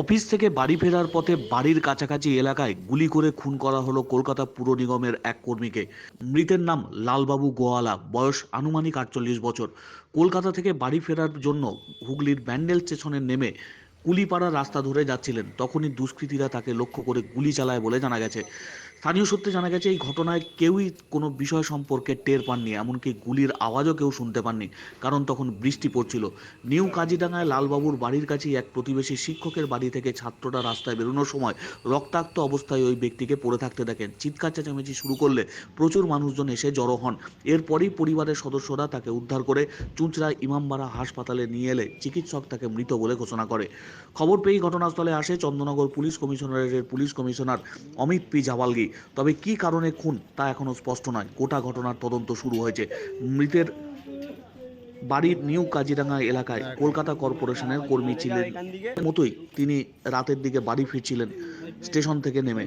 Office থেকে বাড়ি ফেরার পথে বাড়ির কাছাকাছি এলাকায় গুলি করে খুন করা হলো কলকাতা পুর নিগমের এক কর্মীকে। মৃতের নাম লালবাবু গোয়ালা, বয়স আনুমানিক আটচল্লিশ বছর। কলকাতা থেকে বাড়ি ফেরার জন্য হুগলির ব্যান্ডেল স্টেশনে নেমে কুলিপাড়া রাস্তা ধরে যাচ্ছিলেন। তখনই দুষ্কৃতীরা তাকে লক্ষ্য করে গুলি চালায় বলে জানা গেছে। স্থানীয় সূত্রে জানা গেছে, এই ঘটনায় কেউই কোনো বিষয় সম্পর্কে টের পাননি, এমনকি গুলির আওয়াজও কেউ শুনতে পাননি, কারণ তখন বৃষ্টি পড়ছিল। নিউ কাজিডাঙ্গায় লালবাবুর বাড়ির কাছেই এক প্রতিবেশী শিক্ষকের বাড়ি থেকে ছাত্ররা রাস্তায় বেরোনোর সময় রক্তাক্ত অবস্থায় ওই ব্যক্তিকে পড়ে থাকতে দেখেন। চিৎকার চেঁচামেচি শুরু করলে প্রচুর মানুষজন এসে জড়ো হন। এরপরই পরিবারের সদস্যরা তাকে উদ্ধার করে চুঁচড়া ইমামবাড়া হাসপাতালে নিয়ে এলে চিকিৎসক তাকে মৃত বলে ঘোষণা করে। খবর পেয়েই ঘটনাস্থলে আসে চন্দননগর পুলিশ কমিশনারের police commissioner Amit P Jawalgi. তবে কি কারণে খুন তা এখনও স্পষ্ট নয়। গোটা ঘটনার তদন্ত শুরু হয়েছে। মৃতের বাড়ির নিউ কাজিরাঙ্গা এলাকায় কলকাতা কর্পোরেশনের কর্মী ছিলেন। মতোই তিনি রাতের দিকে বাড়ি ফিরছিলেন, স্টেশন থেকে নেমে।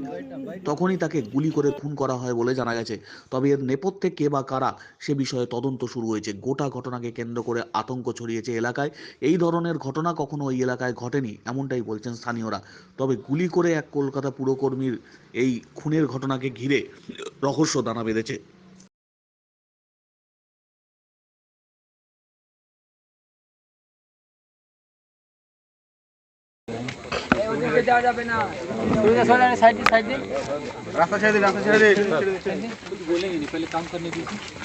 তখনই তাকে গুলি করে খুন করা হয় বলে জানা গেছে। তবে এর নেপথ্যে কে বা কারা সে বিষয়ে তদন্ত শুরু হয়েছে। গোটা ঘটনাকে কেন্দ্র করে আতঙ্ক ছড়িয়েছে এলাকায়। এই ধরনের ঘটনা কখনো ওই এলাকায় ঘটেনি, এমনটাই বলছেন স্থানীয়রা। তবে গুলি করে এক কলকাতা পুরকর্মীর এই খুনের ঘটনাকে ঘিরে রহস্য দানা বেঁধেছে। ওদিকে যাওয়া যাবে না তুমি সরে সাইড সাইড দিন রাস্তা ছেড়ে দিন রাস্তা ছেড়ে দিন बोलेंगे नहीं पहले काम करने दीजिए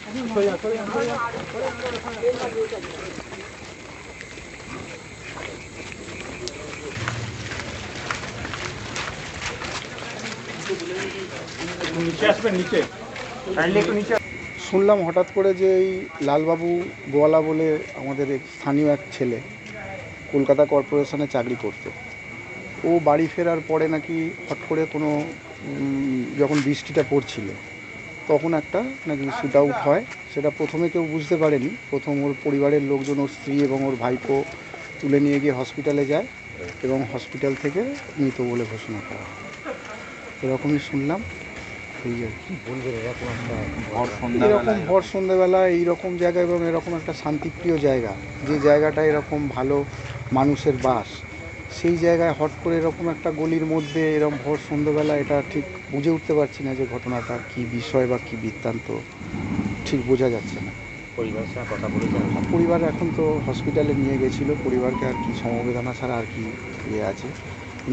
নিচে আসবেন নিচে কাইন্ডলি একটু নিচে শুনলাম হঠাৎ করে যে এই লালবাবু গোয়ালা বলে আমাদের এক স্থানীয় এক ছেলে কলকাতা কর্পোরেশনে চাকরি করতো ও বাড়ি ফেরার পরে নাকি হট করে কোনো যখন বৃষ্টিটা পড়ছিল তখন একটা নাকি শ্যুট আউট হয়। সেটা প্রথমে কেউ বুঝতে পারেনি। প্রথম ওর পরিবারের লোকজন ওর স্ত্রী এবং ওর ভাইপো তুলে নিয়ে গিয়ে হসপিটালে যায় এবং হসপিটাল থেকে মৃত বলে ঘোষণা করা হয়। এরকমই শুনলাম। এই আর কি। এরকম ভর সন্ধ্যেবেলা এইরকম জায়গা এবং এরকম একটা শান্তিপ্রিয় জায়গা। যে জায়গাটা এরকম ভালো মানুষের বাস। সেই জায়গায় হট করে এরকম একটা গলির মধ্যে এরকম ভর সন্ধ্যেবেলা এটা ঠিক বুঝে উঠতে পারছি না যে ঘটনাটা কি বিষয় বা কি বৃত্তান্ত। ঠিক বোঝা যাচ্ছে না। পরিবারের সাথে কথা পরিবার এখন তো হসপিটালে নিয়ে গেছিল পরিবারকে আর কি সমবেদনা ছাড়া আর কি ইয়ে আছে।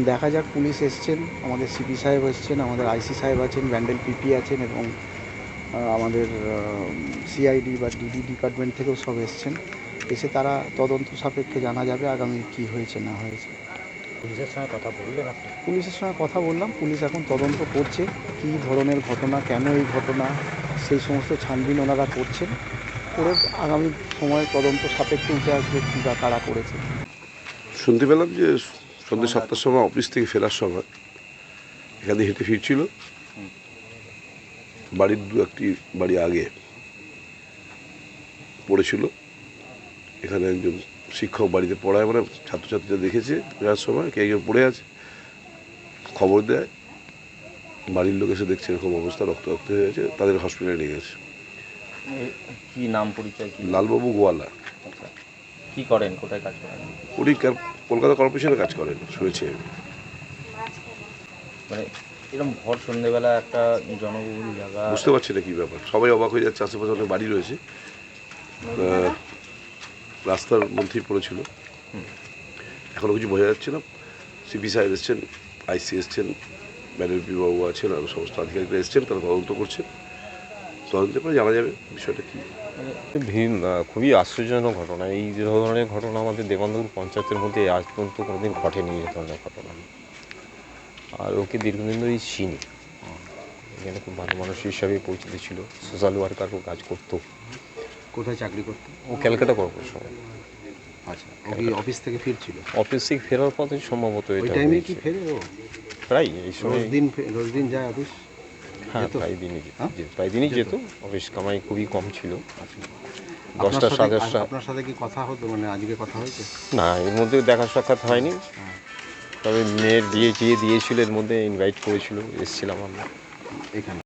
দেখা যাক পুলিশ এসছেন আমাদের সিপি সাহেব এসছেন আমাদের আইসি সাহেব আছেন ব্যান্ডেল পিপি আছেন এবং আমাদের সিআইডি বা ডিডি ডিপার্টমেন্ট থেকেও সব এসছেন। এসে তারা তদন্ত সাপেক্ষে জানা যাবে আগামী কি হয়েছে না হয়েছে। পুলিশের সঙ্গে কথা বললেন আপনি? পুলিশের সঙ্গে কথা বললাম পুলিশ এখন তদন্ত করছে কী ধরনের ঘটনা কেন এই ঘটনা সেই সমস্ত ছানবিন ওনারা করছেন। করে আগামী সময়ে তদন্ত সাপেক্ষে উঠে আসবে কী বা কারা করেছে। শুনতে পেলাম যে সন্ধ্যে সাতটার সময় অফিস থেকে ফেরার সময় এখানে হেঁটে ফিরছিল। বাড়ির দু একটি বাড়ি আগে পড়েছিল। এখানে একজন শিক্ষক বাড়িতে পড়ায় মানে ছাত্রছাত্রীরা দেখেছে ফেরার সময় কে কেউ পড়ে আছে খবর দেয় বাড়ির লোক এসে দেখছে এরকম অবস্থা রক্ত রক্ত হয়ে গেছে তাদের হসপিটালে নিয়ে গেছে। কি নাম পরিচয় কি? লালবাবু গোয়ালা। আচ্ছা কি করেন কোথায় কাজ করেন? উনি কলকাতা কর্পোরেশনে কাজ করেন শুনেছি আমি। মানে এরকম ভর সন্ধেবেলা একটা জনবহুল জায়গা বুঝতে পারছি না কি ব্যাপার। সবাই অবাক হয়ে যাচ্ছে আশেপাশে অনেক বাড়ি রয়েছে। রাস্তার মধ্যেই পড়েছিল। এখনও কিছু বোঝা যাচ্ছে না। সিপি সাহেব এসছেন আইসি এসছেন ম্যানেজপি বাবু আছেন আর সমস্ত আধিকারিকরা এসছেন তারা তদন্ত করছেন। তদন্তের পরে জানা যাবে বিষয়টা কী। ভিন খুবই আশ্চর্যজনক ঘটনা। এই যে ধরনের ঘটনা আমাদের দেবানন্দপুর পঞ্চায়েতের মধ্যে আজ পর্যন্ত কোনোদিন ঘটেনি এই ধরনের ঘটনা। আর ওকে দীর্ঘদিন ধরেই চিনি। এখানে খুব ভালো মানুষ হিসাবে পরিচিত ছিল। সোশ্যাল ওয়ার্কারও কাজ করতো। কোথায় চাকরি করতে? ও ক্যালকাটা কর্পোরেশন। আচ্ছা ও কি অফিস থেকে ফিরছিল? অফিস থেকে ফেরার পথে সম্ভবত ওই এটা টাইমে কি ফেরে ও? প্রায় এই সময় রোজ দিন রোজ দিন যায় অফিস? হ্যাঁ? প্রায় দিনই যেত। হ্যাঁ? প্রায় দিনই যেত। অফিস কামাই খুবই কম ছিল। দশটা সাড়ে দশটা আপনার সাথে কি কথা হতো? মানে আজকে কথা হয়েছে? না এর মধ্যে দেখা সাক্ষাৎ হয়নি। তবে মেয়ের বিয়ে টিয়ে দিয়েছিল এর মধ্যে ইনভাইট করেছিল এসেছিলাম আমরা। এখানে।